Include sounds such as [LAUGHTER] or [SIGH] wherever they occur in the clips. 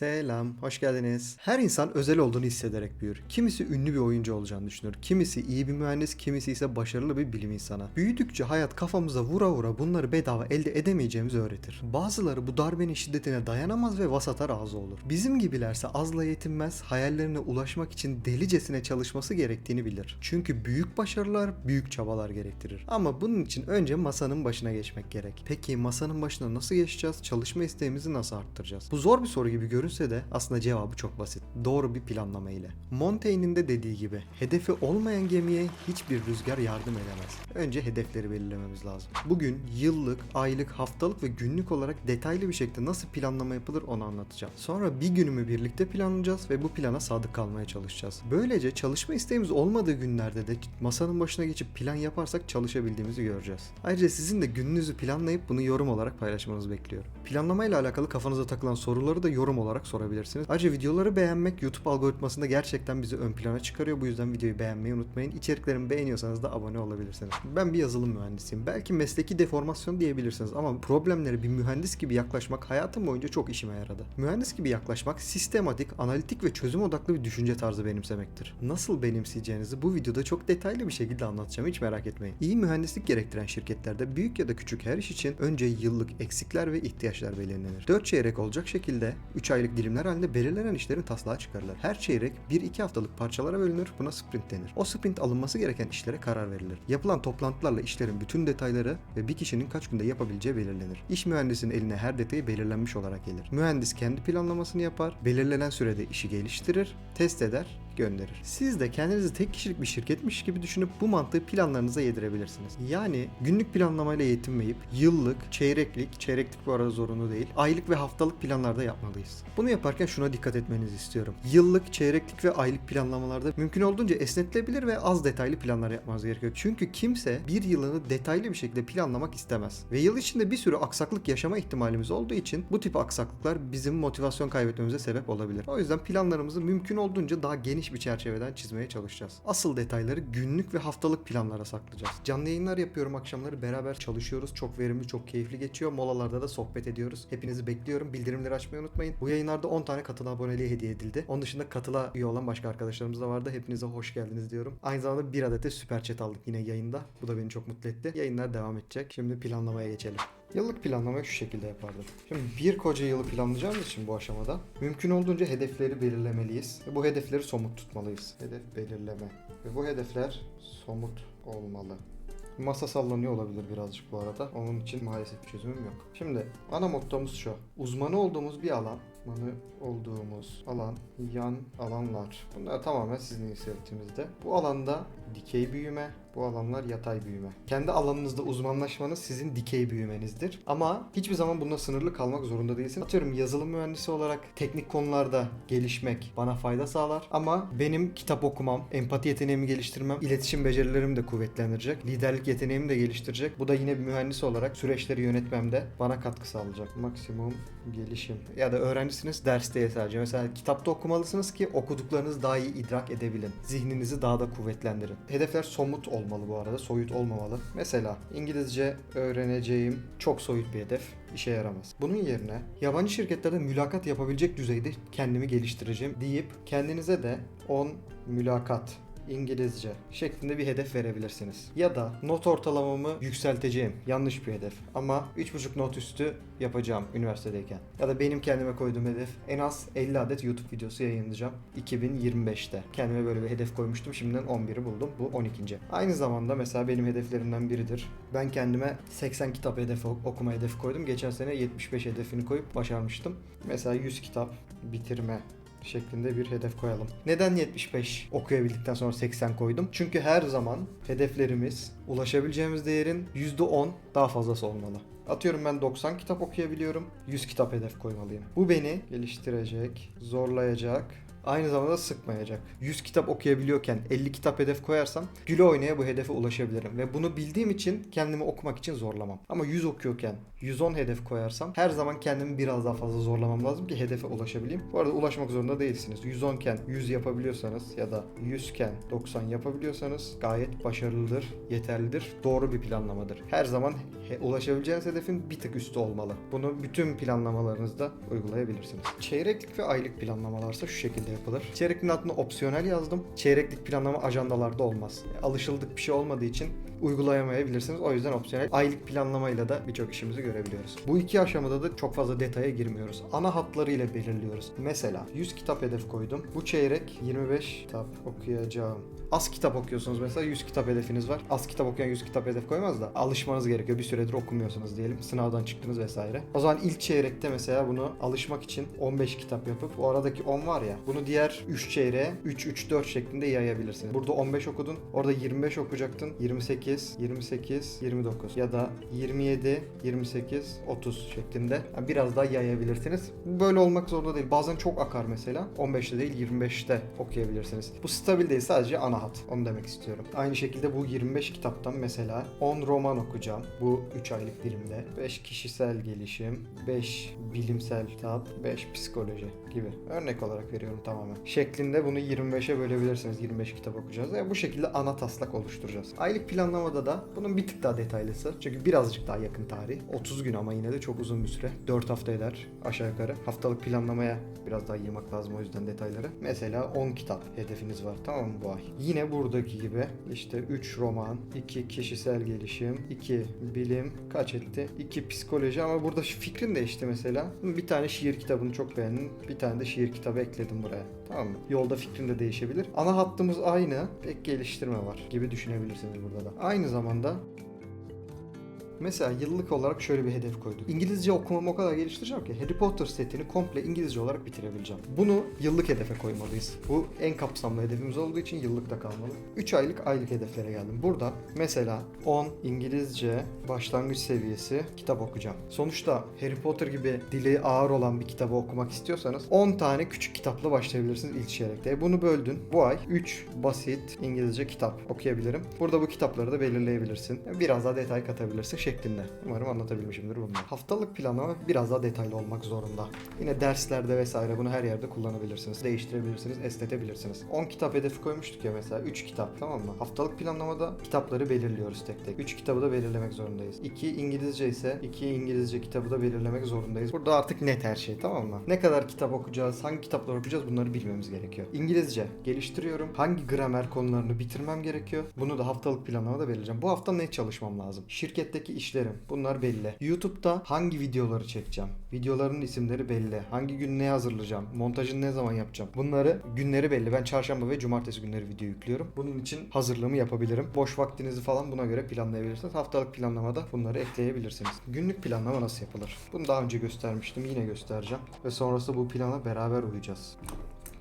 Selam, hoş geldiniz. Her insan özel olduğunu hissederek büyür. Kimisi ünlü bir oyuncu olacağını düşünür. Kimisi iyi bir mühendis, kimisi ise başarılı bir bilim insanı. Büyüdükçe hayat kafamıza vura vura bunları bedava elde edemeyeceğimizi öğretir. Bazıları bu darbenin şiddetine dayanamaz ve vasata razı olur. Bizim gibilerse azla yetinmez, hayallerine ulaşmak için delicesine çalışması gerektiğini bilir. Çünkü büyük başarılar büyük çabalar gerektirir. Ama bunun için önce masanın başına geçmek gerek. Peki masanın başına nasıl geçeceğiz? Çalışma isteğimizi nasıl arttıracağız? Bu zor bir soru gibi görünse de aslında cevabı çok basit. Doğru bir planlama ile. Montaigne'in de dediği gibi hedefi olmayan gemiye hiçbir rüzgar yardım edemez. Önce hedefleri belirlememiz lazım. Bugün yıllık, aylık, haftalık ve günlük olarak detaylı bir şekilde nasıl planlama yapılır onu anlatacağım. Sonra bir günümü birlikte planlayacağız ve bu plana sadık kalmaya çalışacağız. Böylece çalışma isteğimiz olmadığı günlerde de masanın başına geçip plan yaparsak çalışabildiğimizi göreceğiz. Ayrıca sizin de gününüzü planlayıp bunu yorum olarak paylaşmanızı bekliyorum. Planlamayla alakalı kafanıza takılan soruları da yorum olarak sorabilirsiniz. Ayrıca videoları beğenmek YouTube algoritmasında gerçekten bizi ön plana çıkarıyor. Bu yüzden videoyu beğenmeyi unutmayın. İçeriklerimi beğeniyorsanız da abone olabilirsiniz. Ben bir yazılım mühendisiyim. Belki mesleki deformasyon diyebilirsiniz ama problemlere bir mühendis gibi yaklaşmak hayatım boyunca çok işime yaradı. Mühendis gibi yaklaşmak sistematik, analitik ve çözüm odaklı bir düşünce tarzı benimsemektir. Nasıl benimseyeceğinizi bu videoda çok detaylı bir şekilde anlatacağım hiç merak etmeyin. İyi mühendislik gerektiren şirketlerde büyük ya da küçük her iş için önce yıllık eksikler ve ihtiyaçlar belirlenir. 4 çeyrek olacak şekilde 3 aylık dilimler halinde belirlenen işlerin taslağı çıkarılır. Her çeyrek 1-2 haftalık parçalara bölünür. Buna sprint denir. O sprint alınması gereken işlere karar verilir. Yapılan toplantılarla işlerin bütün detayları ve bir kişinin kaç günde yapabileceği belirlenir. İş mühendisinin eline her detayı belirlenmiş olarak gelir. Mühendis kendi planlamasını yapar, belirlenen sürede işi geliştirir, test eder, gönderir. Siz de kendinizi tek kişilik bir şirketmiş gibi düşünüp bu mantığı planlarınıza yedirebilirsiniz. Yani günlük planlamayla yetinmeyip yıllık, çeyreklik, çeyreklik bu arada zorunlu değil, aylık ve haftalık planlarda yapmalıyız. Bunu yaparken şuna dikkat etmenizi istiyorum. Yıllık, çeyreklik ve aylık planlamalarda mümkün olduğunca esnetilebilir ve az detaylı planlar yapmanız gerekiyor. Çünkü kimse bir yılını detaylı bir şekilde planlamak istemez. Ve yıl içinde bir sürü aksaklık yaşama ihtimalimiz olduğu için bu tip aksaklıklar bizim motivasyon kaybetmemize sebep olabilir. O yüzden planlarımızı mümkün olduğunca daha geniş bir çerçeveden çizmeye çalışacağız. Asıl detayları günlük ve haftalık planlara saklayacağız. Canlı yayınlar yapıyorum akşamları beraber çalışıyoruz. Çok verimli, çok keyifli geçiyor. Molalarda da sohbet ediyoruz. Hepinizi bekliyorum. Bildirimleri açmayı unutmayın. Bu yayınlarda 10 tane katıl aboneliği hediye edildi. Onun dışında katıla üye olan başka arkadaşlarımız da vardı. Hepinize hoş geldiniz diyorum. Aynı zamanda bir adet de süper chat aldık yine yayında. Bu da beni çok mutlu etti. Yayınlar devam edecek. Şimdi planlamaya geçelim. Yıllık planlamayı şu şekilde yapardım. Şimdi bir koca yılı planlayacağımız için bu aşamada mümkün olduğunca hedefleri belirlemeliyiz. Ve bu hedefleri somut tutmalıyız. Hedef belirleme. Ve bu hedefler somut olmalı. Masa sallanıyor olabilir birazcık bu arada. Onun için maalesef çözümüm yok. Şimdi ana mottomuz şu. Uzmanı olduğumuz bir alan, uzmanı olduğumuz alan, yan alanlar. Bunlar tamamen sizin inisiyatifimizde. Bu alanda dikey büyüme, bu alanlar yatay büyüme. Kendi alanınızda uzmanlaşmanız sizin dikey büyümenizdir. Ama hiçbir zaman bununla sınırlı kalmak zorunda değilsin. Atıyorum yazılım mühendisi olarak teknik konularda gelişmek bana fayda sağlar. Ama benim kitap okumam, empati yeteneğimi geliştirmem, iletişim becerilerimi de kuvvetlendirecek. Liderlik yeteneğimi de geliştirecek. Bu da yine bir mühendis olarak süreçleri yönetmemde bana katkı sağlayacak. Maksimum gelişim. Ya da öğrencisiniz ders değil sadece. Mesela kitapta okumalısınız ki okuduklarınızı daha iyi idrak edebilin. Zihninizi daha da kuvvetlendirin. Hedefler somut olmalı bu arada. Soyut olmamalı. Mesela İngilizce öğreneceğim çok soyut bir hedef işe yaramaz. Bunun yerine yabancı şirketlerde mülakat yapabilecek düzeyde kendimi geliştireceğim deyip kendinize de 10 mülakat İngilizce şeklinde bir hedef verebilirsiniz. Ya da not ortalamamı yükselteceğim. Yanlış bir hedef. Ama 3.5 not üstü yapacağım üniversitedeyken. Ya da benim kendime koyduğum hedef en az 50 adet YouTube videosu yayınlayacağım 2025'te. Kendime böyle bir hedef koymuştum. Şimdiden 11'i buldum. Bu 12. Aynı zamanda mesela benim hedeflerimden biridir. Ben kendime 80 kitap hedefi okuma hedefi koydum. Geçen sene 75 hedefini koyup başarmıştım. Mesela 100 kitap bitirme şeklinde bir hedef koyalım. Neden 75 okuyabildikten sonra 80 koydum? Çünkü her zaman hedeflerimiz ulaşabileceğimiz değerin %10 daha fazlası olmalı. Atıyorum ben 90 kitap okuyabiliyorum. 100 kitap hedef koymalıyım. Bu beni geliştirecek, zorlayacak Aynı zamanda sıkmayacak. 100 kitap okuyabiliyorken 50 kitap hedef koyarsam güle oynaya bu hedefe ulaşabilirim. Ve bunu bildiğim için kendimi okumak için zorlamam. Ama 100 okuyorken 110 hedef koyarsam her zaman kendimi biraz daha fazla zorlamam lazım ki hedefe ulaşabileyim. Bu arada ulaşmak zorunda değilsiniz. 110 iken 100 yapabiliyorsanız ya da 100 iken 90 yapabiliyorsanız gayet başarılıdır, yeterlidir, doğru bir planlamadır. Her zaman he- ulaşabileceğiniz hedefin bir tık üstü olmalı. Bunu bütün planlamalarınızda uygulayabilirsiniz. Çeyreklik ve aylık planlamalarsa şu şekilde yapılır. Çeyrekliğin adını opsiyonel yazdım. Çeyreklik planlama ajandalarda olmaz. Alışıldık bir şey olmadığı için uygulayamayabilirsiniz. O yüzden opsiyonel aylık planlamayla da birçok işimizi görebiliyoruz. Bu iki aşamada da çok fazla detaya girmiyoruz. Ana hatlarıyla belirliyoruz. Mesela 100 kitap hedef koydum. Bu çeyrek 25 kitap okuyacağım. Az kitap okuyorsunuz mesela 100 kitap hedefiniz var. Az kitap okuyan 100 kitap hedef koymaz da alışmanız gerekiyor. Bir süredir okumuyorsunuz diyelim. Sınavdan çıktınız vesaire. O zaman ilk çeyrekte mesela bunu alışmak için 15 kitap yapıp o aradaki 10 var ya bunu diğer 3 çeyreğe 3 3 4 şeklinde yayabilirsiniz. Burada 15 okudun. Orada 25 okuyacaktın. 28, 28, 29 ya da 27, 28, 30 şeklinde Yani biraz daha yayabilirsiniz. Böyle olmak zorunda değil. Bazen çok akar mesela. 15'te değil 25'te okuyabilirsiniz. Bu stabil değil sadece ana hat. Onu demek istiyorum. Aynı şekilde bu 25 kitaptan mesela 10 roman okuyacağım. Bu 3 aylık dilimde. 5 kişisel gelişim, 5 bilimsel kitap, 5 psikoloji gibi. Örnek olarak veriyorum tamamen. Şeklinde bunu 25'e bölebilirsiniz. 25 kitap okuyacağız. Yani bu şekilde ana taslak oluşturacağız. Aylık planlamada da bunun bir tık daha detaylısı. Çünkü birazcık daha yakın tarih. 30 gün ama yine de çok uzun bir süre. 4 hafta eder aşağı yukarı. Haftalık planlamaya biraz daha yığmak lazım o yüzden detayları. Mesela 10 kitap hedefiniz var tamam mı bu ay? Yine buradaki gibi işte 3 roman, 2 kişisel gelişim, 2 bilim kaç etti? 2 psikoloji ama burada fikrin değişti mesela. Bir tane şiir kitabını çok beğendim. Bir tane de şiir kitabı ekledim buraya. Tamam mı? Yolda fikrin de değişebilir. Ana hattımız aynı. Tek geliştirme var gibi düşünebilirsiniz burada da. Aynı zamanda Mesela yıllık olarak şöyle bir hedef koyduk. İngilizce okumamı o kadar geliştireceğim ki Harry Potter setini komple İngilizce olarak bitirebileceğim. Bunu yıllık hedefe koymalıyız. Bu en kapsamlı hedefimiz olduğu için yıllıkta kalmalı. 3 aylık aylık hedeflere geldim. Burada mesela 10 İngilizce başlangıç seviyesi kitap okuyacağım. Sonuçta Harry Potter gibi dili ağır olan bir kitabı okumak istiyorsanız 10 tane küçük kitapla başlayabilirsiniz ilk çeyrekte. Bunu böldün. Bu ay 3 basit İngilizce kitap okuyabilirim. Burada bu kitapları da belirleyebilirsin. Biraz daha detay katabilirsin şeklinde. Umarım anlatabilmişimdir bunu. Haftalık planlama biraz daha detaylı olmak zorunda. Yine derslerde vesaire bunu her yerde kullanabilirsiniz. Değiştirebilirsiniz, esnetebilirsiniz. 10 kitap hedefi koymuştuk ya mesela 3 kitap tamam mı? Haftalık planlamada kitapları belirliyoruz tek tek. 3 kitabı da belirlemek zorundayız. 2 İngilizce ise 2 İngilizce kitabı da belirlemek zorundayız. Burada artık net her şey tamam mı? Ne kadar kitap okuyacağız, hangi kitaplar okuyacağız bunları bilmemiz gerekiyor. İngilizce geliştiriyorum. Hangi gramer konularını bitirmem gerekiyor? Bunu da haftalık planlamada belirleyeceğim. Bu hafta ne çalışmam lazım? Şirketteki işlerim. Bunlar belli. YouTube'da hangi videoları çekeceğim? Videoların isimleri belli. Hangi gün ne hazırlayacağım? Montajını ne zaman yapacağım? Bunları günleri belli. Ben çarşamba ve cumartesi günleri video yüklüyorum. Bunun için hazırlığımı yapabilirim. Boş vaktinizi falan buna göre planlayabilirsiniz. Haftalık planlamada bunları ekleyebilirsiniz. Günlük planlama nasıl yapılır? Bunu daha önce göstermiştim. Yine göstereceğim. Ve sonrasında bu plana beraber uyacağız.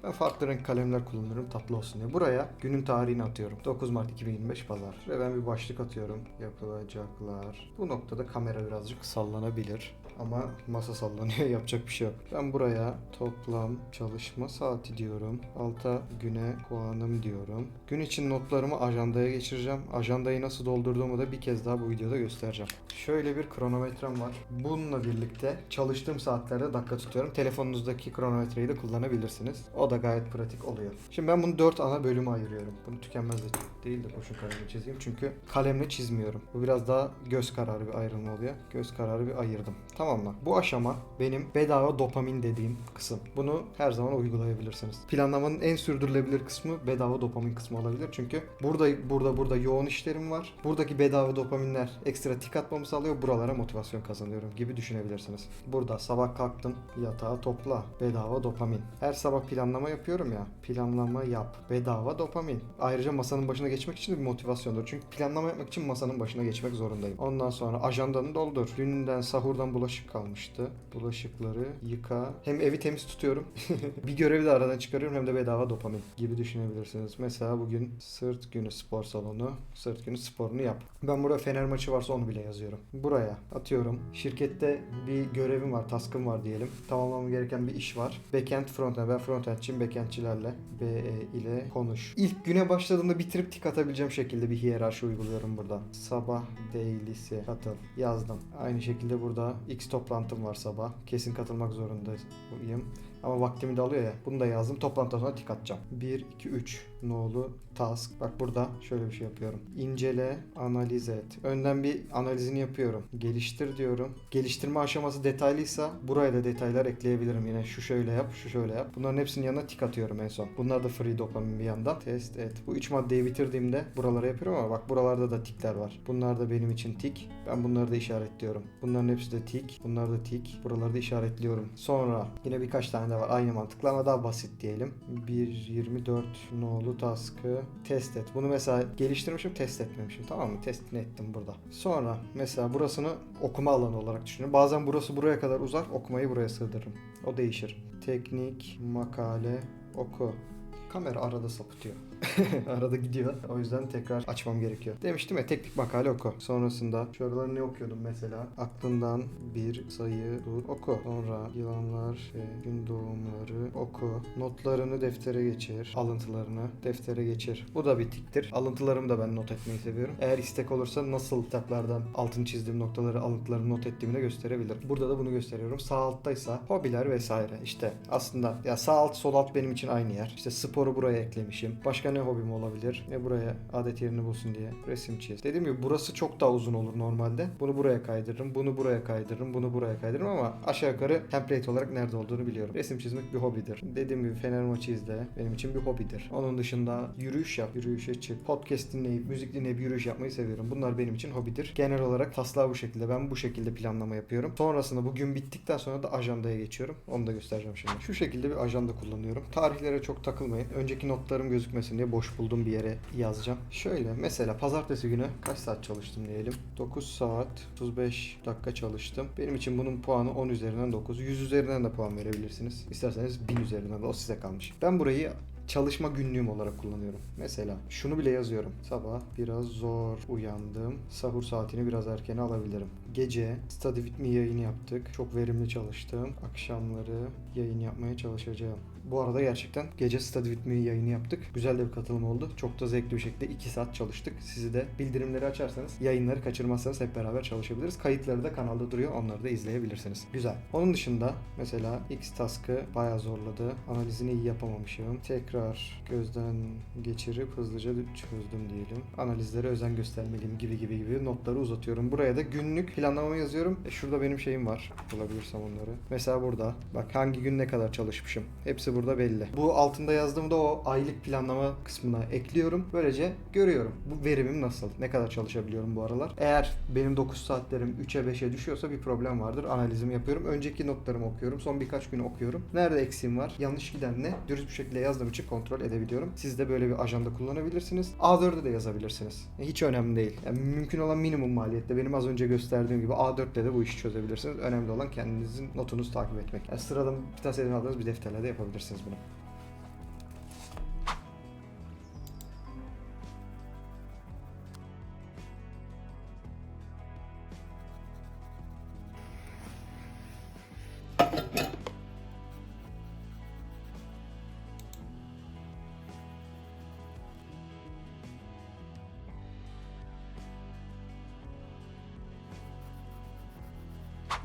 Ben farklı renk kalemler kullanıyorum tatlı olsun diye. Buraya günün tarihini atıyorum. 9 Mart 2025 Pazar. Ve ben bir başlık atıyorum. Yapılacaklar. Bu noktada kamera birazcık sallanabilir. Ama masa sallanıyor [LAUGHS] yapacak bir şey yok. Ben buraya toplam çalışma saati diyorum. Alta güne puanım diyorum. Gün için notlarımı ajandaya geçireceğim. Ajandayı nasıl doldurduğumu da bir kez daha bu videoda göstereceğim. Şöyle bir kronometrem var. Bununla birlikte çalıştığım saatlerde dakika tutuyorum. Telefonunuzdaki kronometreyi de kullanabilirsiniz. O da gayet pratik oluyor. Şimdi ben bunu 4 ana bölüme ayırıyorum. Bunu tükenmez de değil de kurşun kalemle çizeyim. Çünkü kalemle çizmiyorum. Bu biraz daha göz kararı bir ayrılma oluyor. Göz kararı bir ayırdım. Tamam mı? Bu aşama benim bedava dopamin dediğim kısım. Bunu her zaman uygulayabilirsiniz. Planlamanın en sürdürülebilir kısmı bedava dopamin kısmı olabilir. Çünkü burada burada burada yoğun işlerim var. Buradaki bedava dopaminler ekstra tik atmamı sağlıyor. Buralara motivasyon kazanıyorum gibi düşünebilirsiniz. Burada sabah kalktım yatağı topla. Bedava dopamin. Her sabah planlama yapıyorum ya. Planlama yap. Bedava dopamin. Ayrıca masanın başına geçmek için de bir motivasyondur. Çünkü planlama yapmak için masanın başına geçmek zorundayım. Ondan sonra ajandanı doldur. Dününden sahurdan bulaşık kalmıştı. Bulaşıkları yıka. Hem evi temiz tutuyorum. [LAUGHS] bir görevi de aradan çıkarıyorum hem de bedava dopamin gibi düşünebilirsiniz. Mesela bugün sırt günü spor salonu. Sırt günü sporunu yap. Ben burada Fener maçı varsa onu bile yazıyorum. Buraya atıyorum. Şirkette bir görevim var, taskım var diyelim. Tamamlamam gereken bir iş var. Backend, frontend. Ben frontendçiyim. Backendçilerle BE ile konuş. İlk güne başladığımda bitirip tik atabileceğim şekilde bir hiyerarşi uyguluyorum burada. Sabah daily'si katıl. Yazdım. Aynı şekilde burada X toplantım var sabah. Kesin katılmak zorundayım. Ama vaktimi de alıyor ya. Bunu da yazdım. Toplantıdan sonra tik atacağım. 1, 2, 3 nolu task. Bak burada şöyle bir şey yapıyorum. İncele, analiz et. Önden bir analizini yapıyorum. Geliştir diyorum. Geliştirme aşaması detaylıysa buraya da detaylar ekleyebilirim. Yine şu şöyle yap, şu şöyle yap. Bunların hepsinin yanına tik atıyorum en son. Bunlar da free dopamin bir yandan. Test et. Bu üç maddeyi bitirdiğimde buralara yapıyorum ama bak buralarda da tikler var. Bunlar da benim için tik. Ben bunları da işaretliyorum. Bunların hepsi de tik. Bunlar da tik. Buraları da işaretliyorum. Sonra yine birkaç tane de var. Aynı mantıkla ama daha basit diyelim. 1.24 nolu task'ı test et. Bunu mesela geliştirmişim test etmemişim. Tamam mı? Testini ettim burada. Sonra mesela burasını okuma alanı olarak düşünüyorum. Bazen burası buraya kadar uzar. Okumayı buraya sığdırırım. O değişir. Teknik, makale, oku. Kamera arada sapıtıyor. [LAUGHS] arada gidiyor. O yüzden tekrar açmam gerekiyor. Demiştim ya teknik makale oku. Sonrasında şuraları ne okuyordum mesela? Aklından bir sayı dur oku. Sonra yılanlar ve gün doğumları oku. Notlarını deftere geçir. Alıntılarını deftere geçir. Bu da bir tiktir. Alıntılarımı da ben not etmeyi seviyorum. Eğer istek olursa nasıl kitaplardan altın çizdiğim noktaları alıntılarımı not ettiğimi de gösterebilirim. Burada da bunu gösteriyorum. Sağ alttaysa hobiler vesaire. İşte aslında ya sağ alt sol alt benim için aynı yer. İşte sporu buraya eklemişim. Başka ne hobim olabilir? Ne buraya adet yerini bulsun diye resim çiz. Dediğim gibi burası çok daha uzun olur normalde. Bunu buraya kaydırırım. Bunu buraya kaydırırım. Bunu buraya kaydırırım ama aşağı yukarı template olarak nerede olduğunu biliyorum. Resim çizmek bir hobidir. Dediğim gibi Fener maçı izle. Benim için bir hobidir. Onun dışında yürüyüş yap. Yürüyüşe çık. Podcast dinleyip, müzik dinleyip yürüyüş yapmayı seviyorum. Bunlar benim için hobidir. Genel olarak taslağı bu şekilde. Ben bu şekilde planlama yapıyorum. Sonrasında bugün bittikten sonra da ajandaya geçiyorum. Onu da göstereceğim şimdi. Şu şekilde bir ajanda kullanıyorum. Tarihlere çok takılmayın. Önceki notlarım gözükmesin diye boş bulduğum bir yere yazacağım. Şöyle mesela pazartesi günü kaç saat çalıştım diyelim. 9 saat 35 dakika çalıştım. Benim için bunun puanı 10 üzerinden 9. 100 üzerinden de puan verebilirsiniz. İsterseniz 1000 üzerinden de o size kalmış. Ben burayı çalışma günlüğüm olarak kullanıyorum. Mesela şunu bile yazıyorum. Sabah biraz zor uyandım. Sahur saatini biraz erken alabilirim. Gece Study With Me yayını yaptık. Çok verimli çalıştım. Akşamları yayın yapmaya çalışacağım. Bu arada gerçekten gece Study With Me yayını yaptık. Güzel de bir katılım oldu. Çok da zevkli bir şekilde 2 saat çalıştık. Sizi de bildirimleri açarsanız, yayınları kaçırmazsanız hep beraber çalışabiliriz. Kayıtları da kanalda duruyor. Onları da izleyebilirsiniz. Güzel. Onun dışında mesela X task'ı bayağı zorladı. Analizini iyi yapamamışım. Tekrar gözden geçirip hızlıca çözdüm diyelim. Analizlere özen göstermeliyim gibi gibi gibi notları uzatıyorum. Buraya da günlük planlamamı yazıyorum. E şurada benim şeyim var. Bulabilirsem onları. Mesela burada. Bak hangi gün ne kadar çalışmışım. Hepsi burada belli. Bu altında yazdığımda o aylık planlama kısmına ekliyorum. Böylece görüyorum. Bu verimim nasıl? Ne kadar çalışabiliyorum bu aralar? Eğer benim 9 saatlerim 3'e 5'e düşüyorsa bir problem vardır. Analizimi yapıyorum. Önceki notlarımı okuyorum. Son birkaç gün okuyorum. Nerede eksiğim var? Yanlış giden ne? Dürüst bir şekilde yazdığım için kontrol edebiliyorum. Siz de böyle bir ajanda kullanabilirsiniz. A4'e de yazabilirsiniz. E, Hiç önemli değil. Yani mümkün olan minimum maliyette. Benim az önce gösterdiğim gibi A4'le de bu işi çözebilirsiniz. Önemli olan kendinizin notunuzu takip etmek. Yani sıradan bir tasarım aldığınız bir defterle de yapabilirsiniz bunu.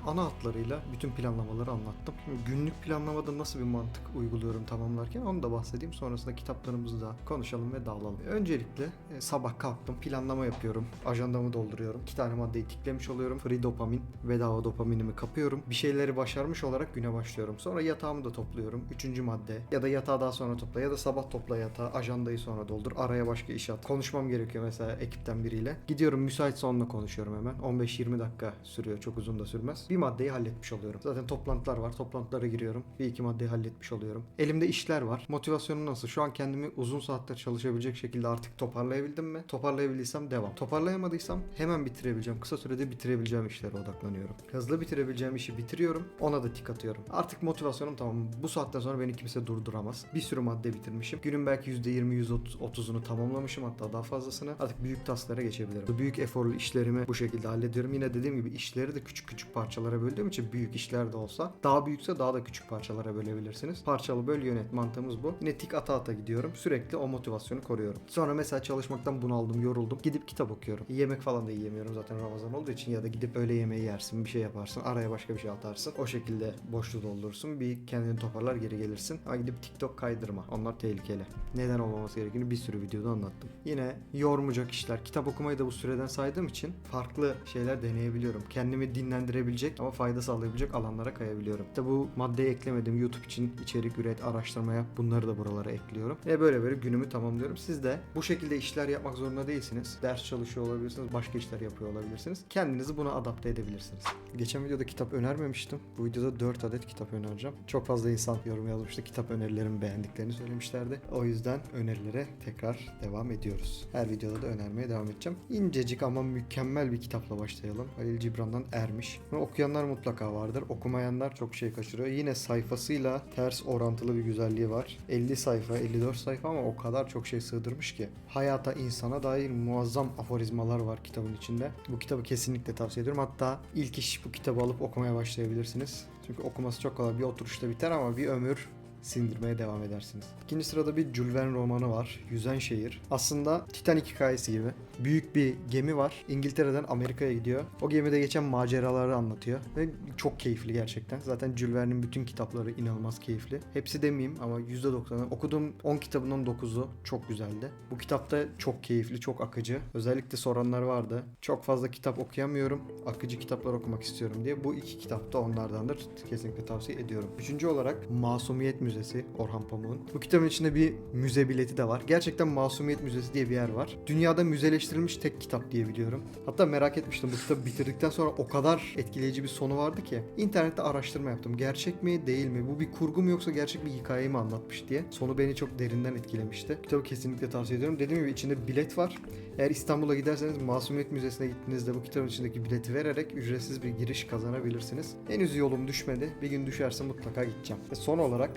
Ana hatlarıyla bütün planlamaları anlattım. Günlük planlamada nasıl bir mantık uyguluyorum tamamlarken onu da bahsedeyim. Sonrasında kitaplarımızı da konuşalım ve dağılalım. Öncelikle e, sabah kalktım, planlama yapıyorum. Ajandamı dolduruyorum. İki tane maddeyi tiklemiş oluyorum. Free dopamin, bedava dopaminimi kapıyorum. Bir şeyleri başarmış olarak güne başlıyorum. Sonra yatağımı da topluyorum. Üçüncü madde. Ya da yatağı daha sonra topla ya da sabah topla yatağı. Ajandayı sonra doldur. Araya başka iş at. Konuşmam gerekiyor mesela ekipten biriyle. Gidiyorum müsaitse onunla konuşuyorum hemen. 15-20 dakika sürüyor. Çok uzun da sürmez. Bir maddeyi halletmiş oluyorum. Zaten toplantılar var. Toplantılara giriyorum. Bir iki maddeyi halletmiş oluyorum. Elimde işler var. Motivasyonum nasıl? Şu an kendimi uzun saatler çalışabilecek şekilde artık toparlayabildim mi? Toparlayabildiysem devam. Toparlayamadıysam hemen bitirebileceğim. Kısa sürede bitirebileceğim işlere odaklanıyorum. Hızlı bitirebileceğim işi bitiriyorum. Ona da tik atıyorum. Artık motivasyonum tamam. Bu saatten sonra beni kimse durduramaz. Bir sürü madde bitirmişim. Günün belki %20 %30'unu tamamlamışım hatta daha fazlasını. Artık büyük tasklara geçebilirim. Büyük eforlu işlerimi bu şekilde hallediyorum. Yine dediğim gibi işleri de küçük küçük parçalara böldüğüm için büyük işler de olsa daha büyükse daha da küçük parçalara bölebilirsiniz. Parçalı böl yönet mantığımız bu. Yine tik ata ata gidiyorum. Sürekli o motivasyonu koruyorum. Sonra mesela çalışmaktan bunaldım, yoruldum. Gidip kitap okuyorum. Yemek falan da yiyemiyorum zaten Ramazan olduğu için ya da gidip öğle yemeği yersin, bir şey yaparsın, araya başka bir şey atarsın. O şekilde boşluğu doldurursun. Bir kendini toparlar geri gelirsin. Ama gidip TikTok kaydırma. Onlar tehlikeli. Neden olmaması gerektiğini bir sürü videoda anlattım. Yine yormayacak işler. Kitap okumayı da bu süreden saydığım için farklı şeyler deneyebiliyorum. Kendimi dinlendirebilecek ama fayda sağlayabilecek alanlara kayabiliyorum. İşte bu maddeyi eklemedim. YouTube için içerik üret, araştırma yap. Bunları da buralara ekliyorum. Ve böyle böyle günümü tamamlıyorum. Siz de bu şekilde işler yapmak zorunda değilsiniz. Ders çalışıyor olabilirsiniz. Başka işler yapıyor olabilirsiniz. Kendinizi buna adapte edebilirsiniz. Geçen videoda kitap önermemiştim. Bu videoda 4 adet kitap önereceğim. Çok fazla insan yorum yazmıştı. Kitap önerilerimi beğendiklerini söylemişlerdi. O yüzden önerilere tekrar devam ediyoruz. Her videoda da önermeye devam edeceğim. İncecik ama mükemmel bir kitapla başlayalım. Halil Cibran'dan Ermiş. Bunu okuyanlar mutlaka vardır. Okumayanlar çok şey kaçırıyor. Yine sayfasıyla ters orantılı bir güzelliği var. 50 sayfa, 54 sayfa ama o kadar çok şey sığdırmış ki. Hayata, insana dair muazzam aforizmalar var kitabın içinde. Bu kitabı kesinlikle tavsiye ediyorum. Hatta ilk iş bu kitabı alıp okumaya başlayabilirsiniz. Çünkü okuması çok kolay. Bir oturuşta biter ama bir ömür sindirmeye devam edersiniz. İkinci sırada bir Jules Verne romanı var. Yüzen Şehir. Aslında Titanic hikayesi gibi. Büyük bir gemi var. İngiltere'den Amerika'ya gidiyor. O gemide geçen maceraları anlatıyor. Ve çok keyifli gerçekten. Zaten Jules Verne'in bütün kitapları inanılmaz keyifli. Hepsi demeyeyim ama %90'ı. Okuduğum 10 kitabının 9'u çok güzeldi. Bu kitapta çok keyifli, çok akıcı. Özellikle soranlar vardı. Çok fazla kitap okuyamıyorum. Akıcı kitaplar okumak istiyorum diye. Bu iki kitap da onlardandır. Kesinlikle tavsiye ediyorum. Üçüncü olarak Masumiyet Müzesi Orhan Pamuk'un. Bu kitabın içinde bir müze bileti de var. Gerçekten Masumiyet Müzesi diye bir yer var. Dünyada müzeleştirilmiş tek kitap diye biliyorum. Hatta merak etmiştim bu kitabı bitirdikten sonra o kadar etkileyici bir sonu vardı ki. İnternette araştırma yaptım. Gerçek mi değil mi? Bu bir kurgu mu yoksa gerçek bir hikaye mi anlatmış diye. Sonu beni çok derinden etkilemişti. Kitabı kesinlikle tavsiye ediyorum. Dediğim gibi içinde bilet var. Eğer İstanbul'a giderseniz Masumiyet Müzesi'ne gittiğinizde bu kitabın içindeki bileti vererek ücretsiz bir giriş kazanabilirsiniz. Henüz yolum düşmedi. Bir gün düşerse mutlaka gideceğim. Ve son olarak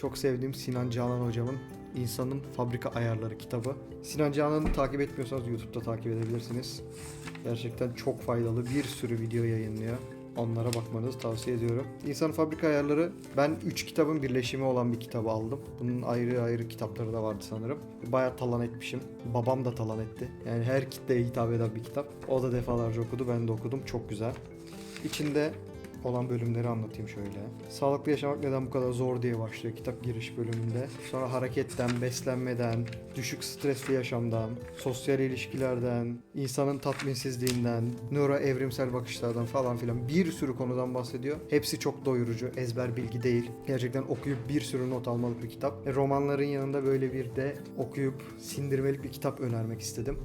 çok sevdiğim Sinan Canan hocamın İnsanın Fabrika Ayarları kitabı. Sinan Canan'ı takip etmiyorsanız YouTube'da takip edebilirsiniz. Gerçekten çok faydalı bir sürü video yayınlıyor. Onlara bakmanızı tavsiye ediyorum. İnsanın Fabrika Ayarları ben 3 kitabın birleşimi olan bir kitabı aldım. Bunun ayrı ayrı kitapları da vardı sanırım. Bayağı talan etmişim. Babam da talan etti. Yani her kitleye hitap eden bir kitap. O da defalarca okudu. Ben de okudum. Çok güzel. İçinde olan bölümleri anlatayım şöyle. Sağlıklı yaşamak neden bu kadar zor diye başlıyor kitap giriş bölümünde. Sonra hareketten, beslenmeden, düşük stresli yaşamdan, sosyal ilişkilerden, insanın tatminsizliğinden, nöro evrimsel bakışlardan falan filan bir sürü konudan bahsediyor. Hepsi çok doyurucu, ezber bilgi değil. Gerçekten okuyup bir sürü not almalık bir kitap. E, romanların yanında böyle bir de okuyup sindirmelik bir kitap önermek istedim.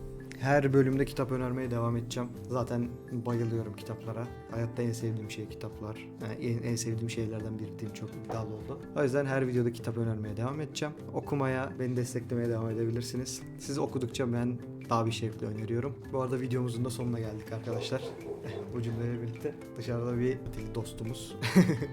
Her bölümde kitap önermeye devam edeceğim. Zaten bayılıyorum kitaplara. Hayatta en sevdiğim şey kitaplar. Yani en, en sevdiğim şeylerden biri diyeyim çok iddialı oldu. O yüzden her videoda kitap önermeye devam edeceğim. Okumaya, beni desteklemeye devam edebilirsiniz. Siz okudukça ben daha bir şevkle öneriyorum. Bu arada videomuzun da sonuna geldik arkadaşlar. Bu cümleyle birlikte dışarıda bir dostumuz.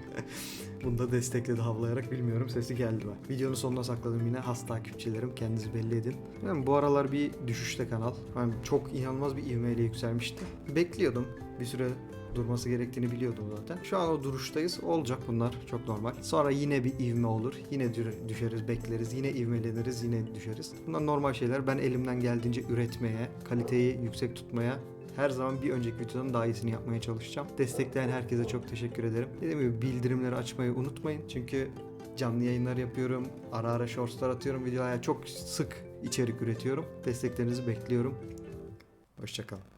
[LAUGHS] Bunu da destekledi havlayarak bilmiyorum sesi geldi mi? Videonun sonuna sakladım yine has takipçilerim kendinizi belli edin. Yani bu aralar bir düşüşte kanal. Yani çok inanılmaz bir ivmeyle yükselmişti. Bekliyordum bir süre durması gerektiğini biliyordum zaten. Şu an o duruştayız. Olacak bunlar. Çok normal. Sonra yine bir ivme olur. Yine dü- düşeriz, bekleriz. Yine ivmeleniriz, yine düşeriz. Bunlar normal şeyler. Ben elimden geldiğince üretmeye, kaliteyi yüksek tutmaya her zaman bir önceki videodan daha iyisini yapmaya çalışacağım. Destekleyen herkese çok teşekkür ederim. Dediğim gibi bildirimleri açmayı unutmayın. Çünkü canlı yayınlar yapıyorum. Ara ara shortslar atıyorum. Videoya çok sık içerik üretiyorum. Desteklerinizi bekliyorum. Hoşçakalın.